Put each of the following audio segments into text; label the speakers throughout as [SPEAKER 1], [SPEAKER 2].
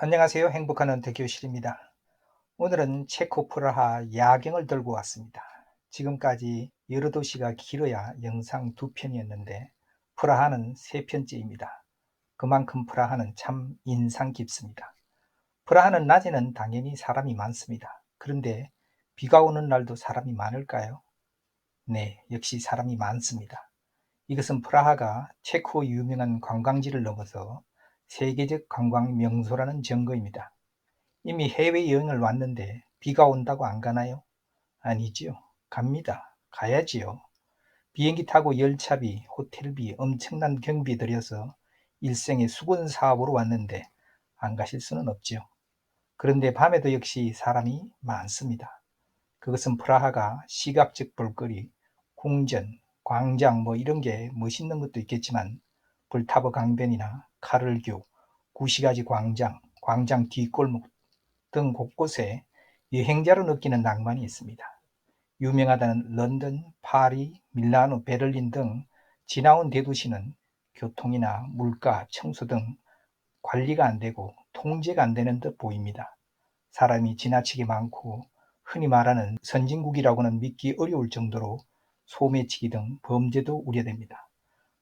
[SPEAKER 1] 안녕하세요. 행복한 은퇴교실입니다. 오늘은 체코 프라하 야경을 들고 왔습니다. 지금까지 여러 도시가 길어야 영상 두 편이었는데 프라하는 세 편째입니다. 그만큼 프라하는 참 인상 깊습니다. 프라하는 낮에는 당연히 사람이 많습니다. 그런데 비가 오는 날도 사람이 많을까요? 네, 역시 사람이 많습니다. 이것은 프라하가 체코 유명한 관광지를 넘어서 세계적 관광 명소라는 증거입니다. 이미 해외여행을 왔는데 비가 온다고 안 가나요? 아니지요. 갑니다. 가야지요. 비행기 타고 열차비, 호텔비, 엄청난 경비 들여서 일생의 수건 사업으로 왔는데 안 가실 수는 없지요. 그런데 밤에도 역시 사람이 많습니다. 그것은 프라하가 시각적 볼거리, 궁전, 광장 뭐 이런 게 멋있는 것도 있겠지만 불타버 강변이나 카를교, 구시가지 광장, 광장 뒷골목 등 곳곳에 여행자로 느끼는 낭만이 있습니다. 유명하다는 런던, 파리, 밀라노, 베를린 등 지나온 대도시는 교통이나 물가, 청소 등 관리가 안 되고 통제가 안 되는 듯 보입니다. 사람이 지나치게 많고 흔히 말하는 선진국이라고는 믿기 어려울 정도로 소매치기 등 범죄도 우려됩니다.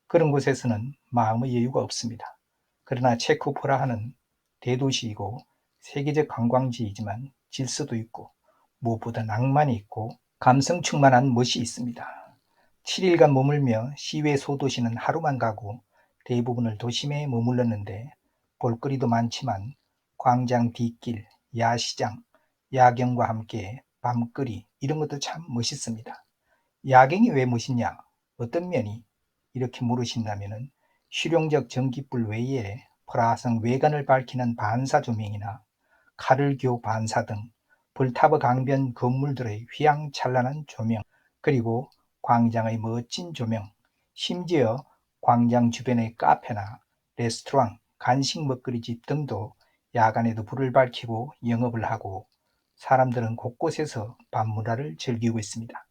[SPEAKER 1] 그런 곳에서는 마음의 여유가 없습니다. 그러나 체코 프라 하는 대도시이고 세계적 관광지이지만 질서도 있고 무엇보다 낭만이 있고 감성 충만한 멋이 있습니다. 7일간 머물며 시외 소도시는 하루만 가고 대부분을 도심에 머물렀는데 볼거리도 많지만 광장 뒷길, 야시장, 야경과 함께 밤거리 이런 것도 참 멋있습니다. 야경이 왜 멋있냐? 어떤 면이? 이렇게 물으신다면 실용적 전기불 외에 프라하성 외관을 밝히는 반사 조명이나 카를교 반사 등 불타버 강변 건물들의 휘황찬란한 조명 그리고 광장의 멋진 조명 심지어 광장 주변의 카페나 레스토랑, 간식 먹거리집 등도 야간에도 불을 밝히고 영업을 하고 사람들은 곳곳에서 밤문화를 즐기고 있습니다.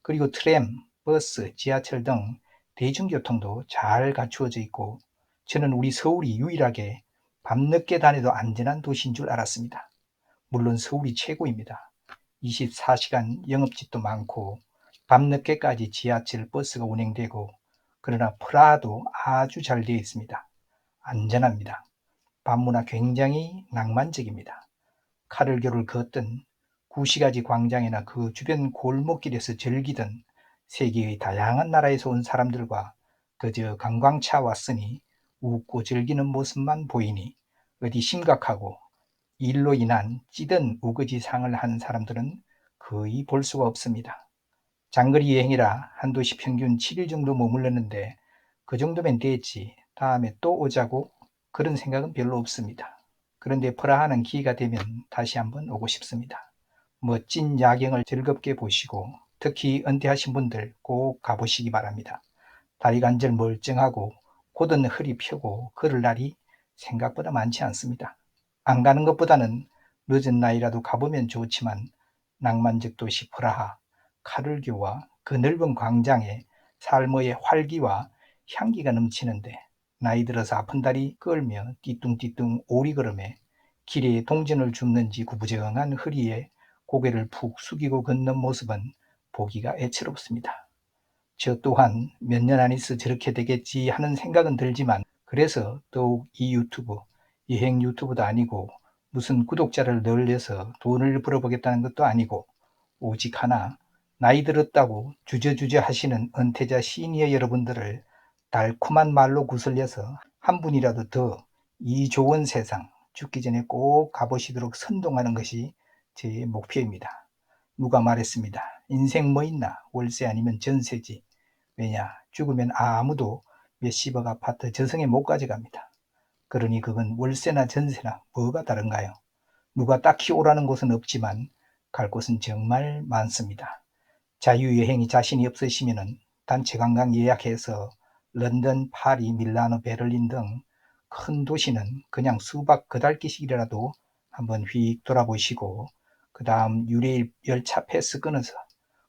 [SPEAKER 1] 그리고 트램, 버스, 지하철 등 대중교통도 잘 갖추어져 있고 저는 우리 서울이 유일하게 밤늦게 다녀도 안전한 도시인 줄 알았습니다. 물론 서울이 최고입니다. 24시간 영업집도 많고 밤늦게까지 지하철 버스가 운행되고 그러나 프라하도 아주 잘 되어 있습니다. 안전합니다. 밤문화 굉장히 낭만적입니다. 카를교를 걷든 구시가지 광장이나 그 주변 골목길에서 즐기던 세계의 다양한 나라에서 온 사람들과 그저 관광차 왔으니 웃고 즐기는 모습만 보이니 어디 심각하고 일로 인한 찌든 우거지상을 한 사람들은 거의 볼 수가 없습니다. 장거리 여행이라 한 도시 평균 7일 정도 머물렀는데 그 정도면 됐지 다음에 또 오자고 그런 생각은 별로 없습니다. 그런데 프라하는 기회가 되면 다시 한번 오고 싶습니다. 멋진 야경을 즐겁게 보시고 특히 은퇴하신 분들 꼭 가보시기 바랍니다. 다리가 한절 멀쩡하고 곧은 허리 펴고 걸을 날이 생각보다 많지 않습니다. 안 가는 것보다는 늦은 나이라도 가보면 좋지만 낭만적 도시 프라하, 카를교와 그 넓은 광장에 삶의 활기와 향기가 넘치는데 나이 들어서 아픈 다리 끌며 띠뚱띠뚱 오리걸음에 길에 동전을 줍는지 구부정한 허리에 고개를 푹 숙이고 걷는 모습은 보기가 애처롭습니다. 저 또한 몇 년 안에서 저렇게 되겠지 하는 생각은 들지만 그래서 더욱 이 유튜브, 여행 유튜브도 아니고 무슨 구독자를 늘려서 돈을 벌어보겠다는 것도 아니고 오직 하나 나이 들었다고 주저주저 하시는 은퇴자 시니어 여러분들을 달콤한 말로 구슬려서 한 분이라도 더 이 좋은 세상 죽기 전에 꼭 가보시도록 선동하는 것이 제 목표입니다. 누가 말했습니다. 인생 뭐 있나? 월세 아니면 전세지. 왜냐? 죽으면 아무도 몇십억 아파트 저승에 못 가져갑니다. 그러니 그건 월세나 전세나 뭐가 다른가요? 누가 딱히 오라는 곳은 없지만 갈 곳은 정말 많습니다. 자유여행이 자신이 없으시면 단체 관광 예약해서 런던, 파리, 밀라노, 베를린 등 큰 도시는 그냥 수박 그달기식이라도 한번 휙 돌아보시고 그 다음 유레일 열차 패스 끊어서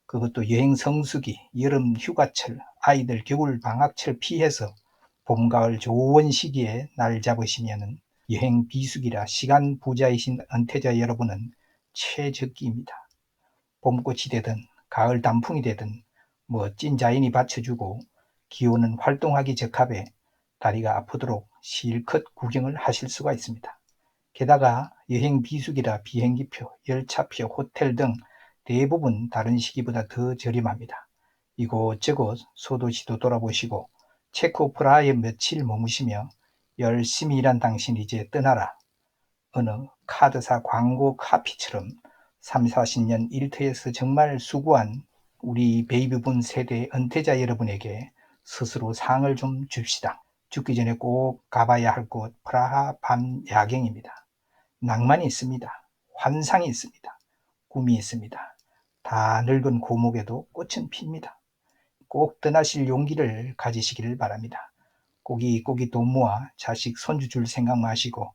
[SPEAKER 1] 그것도 여행 성수기, 여름 휴가철, 아이들 겨울 방학철 피해서 봄, 가을 좋은 시기에 날 잡으시면은 여행 비수기라 시간 부자이신 은퇴자 여러분은 최적기입니다. 봄꽃이 되든 가을 단풍이 되든 멋진 자연이 받쳐주고 기온은 활동하기 적합해 다리가 아프도록 실컷 구경을 하실 수가 있습니다. 게다가 여행 비수기라 비행기표, 열차표, 호텔 등 대부분 다른 시기보다 더 저렴합니다. 이곳저곳 소도시도 돌아보시고 체코 프라하에 며칠 머무시며 열심히 일한 당신 이제 떠나라. 어느 카드사 광고 카피처럼 3, 40년 일터에서 정말 수고한 우리 베이비분 세대 은퇴자 여러분에게 스스로 상을 좀 줍시다. 죽기 전에 꼭 가봐야 할 곳 프라하 밤 야경입니다. 낭만이 있습니다. 환상이 있습니다. 꿈이 있습니다. 다 늙은 고목에도 꽃은 핍니다. 꼭 떠나실 용기를 가지시기를 바랍니다. 꼬기꼬기 돈 모아 자식 손주 줄 생각 마시고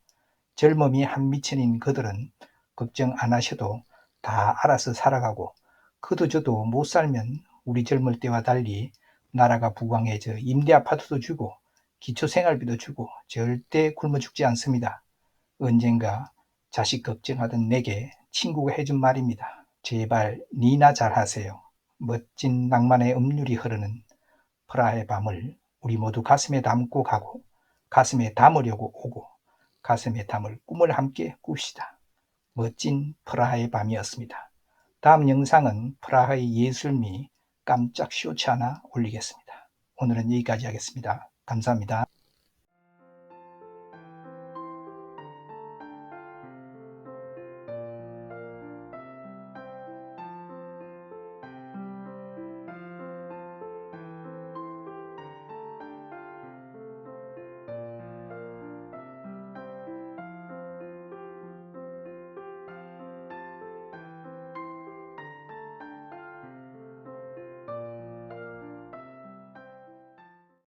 [SPEAKER 1] 젊음이 한 미천인 그들은 걱정 안 하셔도 다 알아서 살아가고 그도 저도 못 살면 우리 젊을 때와 달리 나라가 부강해져 임대 아파트도 주고 기초 생활비도 주고 절대 굶어 죽지 않습니다. 언젠가 자식 걱정하던 내게 친구가 해준 말입니다. 제발 니나 잘하세요. 멋진 낭만의 음률이 흐르는 프라하의 밤을 우리 모두 가슴에 담고 가고 가슴에 담으려고 오고 가슴에 담을 꿈을 함께 꿉시다. 멋진 프라하의 밤이었습니다. 다음 영상은 프라하의 예술미 깜짝 쇼츠 하나 올리겠습니다. 오늘은 여기까지 하겠습니다. 감사합니다.